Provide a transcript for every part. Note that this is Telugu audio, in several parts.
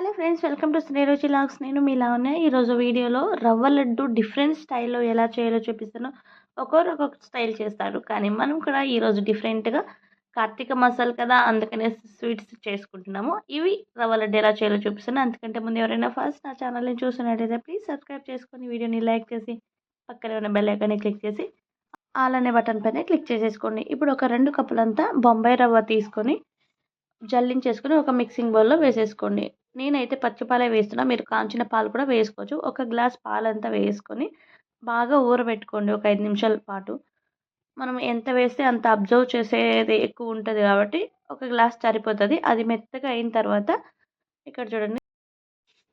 Hello friends welcome to Sriruchi logs. నేను మీ ఉన్నాయి ఈరోజు వీడియోలో రవ్వ లడ్డు డిఫరెంట్ స్టైల్లో ఎలా చేయాలో చూపిస్తాను. ఒక్కొరు ఒక్కొక్క స్టైల్ చేస్తారు. కానీ మనం కూడా ఈరోజు డిఫరెంట్గా కార్తీక మాసాలు కదా అందుకనే స్వీట్స్ చేసుకుంటున్నాము. ఇవి రవ్వ లడ్డు ఎలా చేయాలో చూపిస్తాను. అందుకంటే ముందు ఎవరైనా ఫస్ట్ నా ఛానల్ని చూసినట్టయితే ప్లీజ్ సబ్స్క్రైబ్ చేసుకొని వీడియోని లైక్ చేసి పక్కనే ఉన్న బెల్ ఐకాన్ని క్లిక్ చేసి ఆల్ అనే బటన్ పైన క్లిక్ చేసేసుకోండి. ఇప్పుడు ఒక రెండు కప్పులంతా బొంబాయి రవ్వ తీసుకొని జల్లించేసుకొని ఒక మిక్సింగ్ బౌల్లో వేసేసుకోండి. నేనైతే పచ్చిపాలే వేస్తున్నా. మీరు కాంచిన పాలు కూడా వేసుకోవచ్చు. ఒక గ్లాస్ పాలంతా వేసుకొని బాగా ఊరబెట్టుకోండి. ఒక ఐదు నిమిషాల పాటు. మనం ఎంత వేస్తే అంత అబ్జర్వ్ చేసేది ఎక్కువ ఉంటుంది కాబట్టి ఒక గ్లాస్ సరిపోతుంది. అది మెత్తగా అయిన తర్వాత ఇక్కడ చూడండి.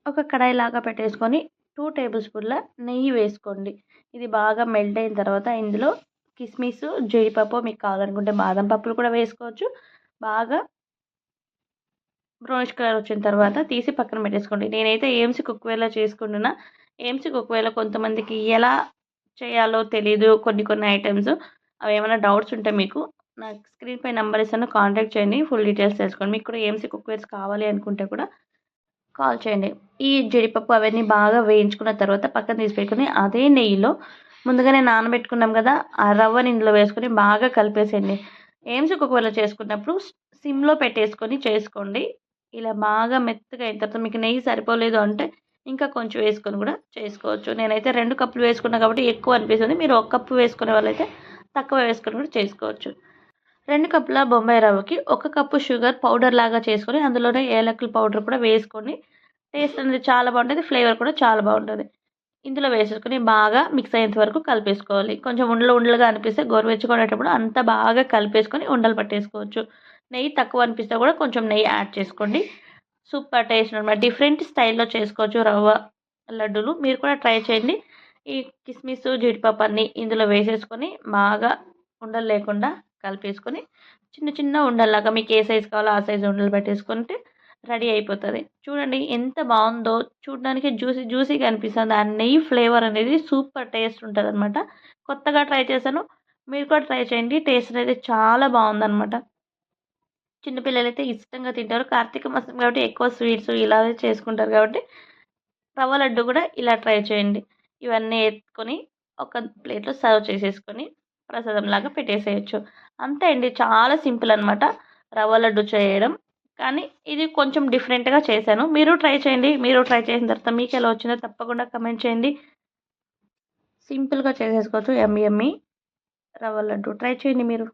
ఒక కడాయి లాగా పెట్టేసుకొని టూ టేబుల్ స్పూన్ల నెయ్యి వేసుకోండి. ఇది బాగా మెల్ట్ అయిన తర్వాత ఇందులో కిస్మిస్ జీడిపప్పు మీకు కావాలనుకుంటే బాదం పప్పులు కూడా వేసుకోవచ్చు. బాగా బ్రౌనిష్ కలర్ వచ్చిన తర్వాత తీసి పక్కన పెట్టేసుకోండి. నేనైతే ఏమ్స్ కుక్వేలో చేసుకుంటున్నా ఏమ్స్ కుక్వేలో కొంతమందికి ఎలా చేయాలో తెలియదు కొన్ని కొన్ని ఐటమ్స్ అవి ఏమైనా డౌట్స్ ఉంటే మీకు నాకు స్క్రీన్ పై నెంబర్ ఇస్తాను కాంటాక్ట్ చేయండి ఫుల్ డీటెయిల్స్ తెలుసుకోండి. మీకు కూడా ఏమ్సీ కుక్వేర్స్ కావాలి అనుకుంటే కూడా కాల్ చేయండి. ఈ జీడిపప్పు అవన్నీ బాగా వేయించుకున్న తర్వాత పక్కన తీసి పెట్టుకుని అదే నెయ్యిలో ముందుగానే నానబెట్టుకున్నాం కదా ఆ రవ్వని ఇందులో వేసుకొని బాగా కలిపేసేయండి. ఏమ్స్ కుక్వేర్లో చేసుకున్నప్పుడు సిమ్లో పెట్టేసుకొని చేసుకోండి. ఇలా బాగా మెత్తగా అయిన తర్వాత మీకు నెయ్యి సరిపోలేదు అంటే ఇంకా కొంచెం వేసుకొని కూడా చేసుకోవచ్చు. నేనైతే రెండు కప్పులు వేసుకున్నా కాబట్టి ఎక్కువ అనిపిస్తుంది. మీరు ఒక కప్పు వేసుకునే వాళ్ళైతే తక్కువ వేసుకొని కూడా చేసుకోవచ్చు. రెండు కప్పుల బొంబాయి రవ్వకి ఒక కప్పు షుగర్ పౌడర్ లాగా చేసుకొని అందులోనే ఏలకుల పౌడర్ కూడా వేసుకొని టేస్ట్ అనేది చాలా బాగుంటుంది. ఫ్లేవర్ కూడా చాలా బాగుంటుంది. ఇందులో వేసుకొని బాగా మిక్స్ అయ్యేంత వరకు కలిపేసుకోవాలి. కొంచెం ఉండలు ఉండలుగా అనిపిస్తే గోరువెచ్చుకునేటప్పుడు అంతా బాగా కలిపేసుకొని ఉండలు పట్టేసుకోవచ్చు. నెయ్యి తక్కువ అనిపిస్తే కూడా కొంచెం నెయ్యి యాడ్ చేసుకోండి. సూపర్ టేస్ట్ అనమాట డిఫరెంట్ స్టైల్లో చేసుకోవచ్చు రవ్వ లడ్డూలు. మీరు కూడా ట్రై చేయండి. ఈ కిస్మిస్ జీడిపప్పు అన్ని ఇందులో వేసేసుకొని బాగా ఉండలు లేకుండా కలిపేసుకొని చిన్న చిన్న ఉండల్లాగా మీకు ఏ సైజు కావాలో ఆ సైజు ఉండలు పెట్టేసుకుంటే రెడీ అయిపోతుంది. చూడండి ఎంత బాగుందో. చూడడానికి జ్యూసీ జ్యూసీగా అనిపిస్తుంది. ఆ నెయ్యి ఫ్లేవర్ అనేది సూపర్ టేస్ట్ ఉంటుంది అనమాట కొత్తగా ట్రై చేశాను. మీరు కూడా ట్రై చేయండి. టేస్ట్ అనేది చాలా బాగుందన్నమాట. చిన్నపిల్లలు అయితే ఇష్టంగా తింటారు. కార్తీక మాసం కాబట్టి ఎక్కువ స్వీట్స్ ఇలా చేసుకుంటారు కాబట్టి రవ్వ లడ్డు కూడా ఇలా ట్రై చేయండి. ఇవన్నీ ఎత్తుకొని ఒక ప్లేట్లో సర్వ్ చేసేసుకొని ప్రసాదం లాగా పెట్టేసేయచ్చు. అంతే అండి. చాలా సింపుల్ అనమాట రవ్వ లడ్డు చేయడం. కానీ ఇది కొంచెం డిఫరెంట్గా చేశాను. మీరు ట్రై చేయండి. మీరు ట్రై చేసిన తర్వాత మీకు ఎలా వచ్చిందో తప్పకుండా కమెంట్ చేయండి. సింపుల్గా చేసేసుకోవచ్చు. ఎమ్మి ఎమ్మి రవ్వ లడ్డు ట్రై చేయండి మీరు.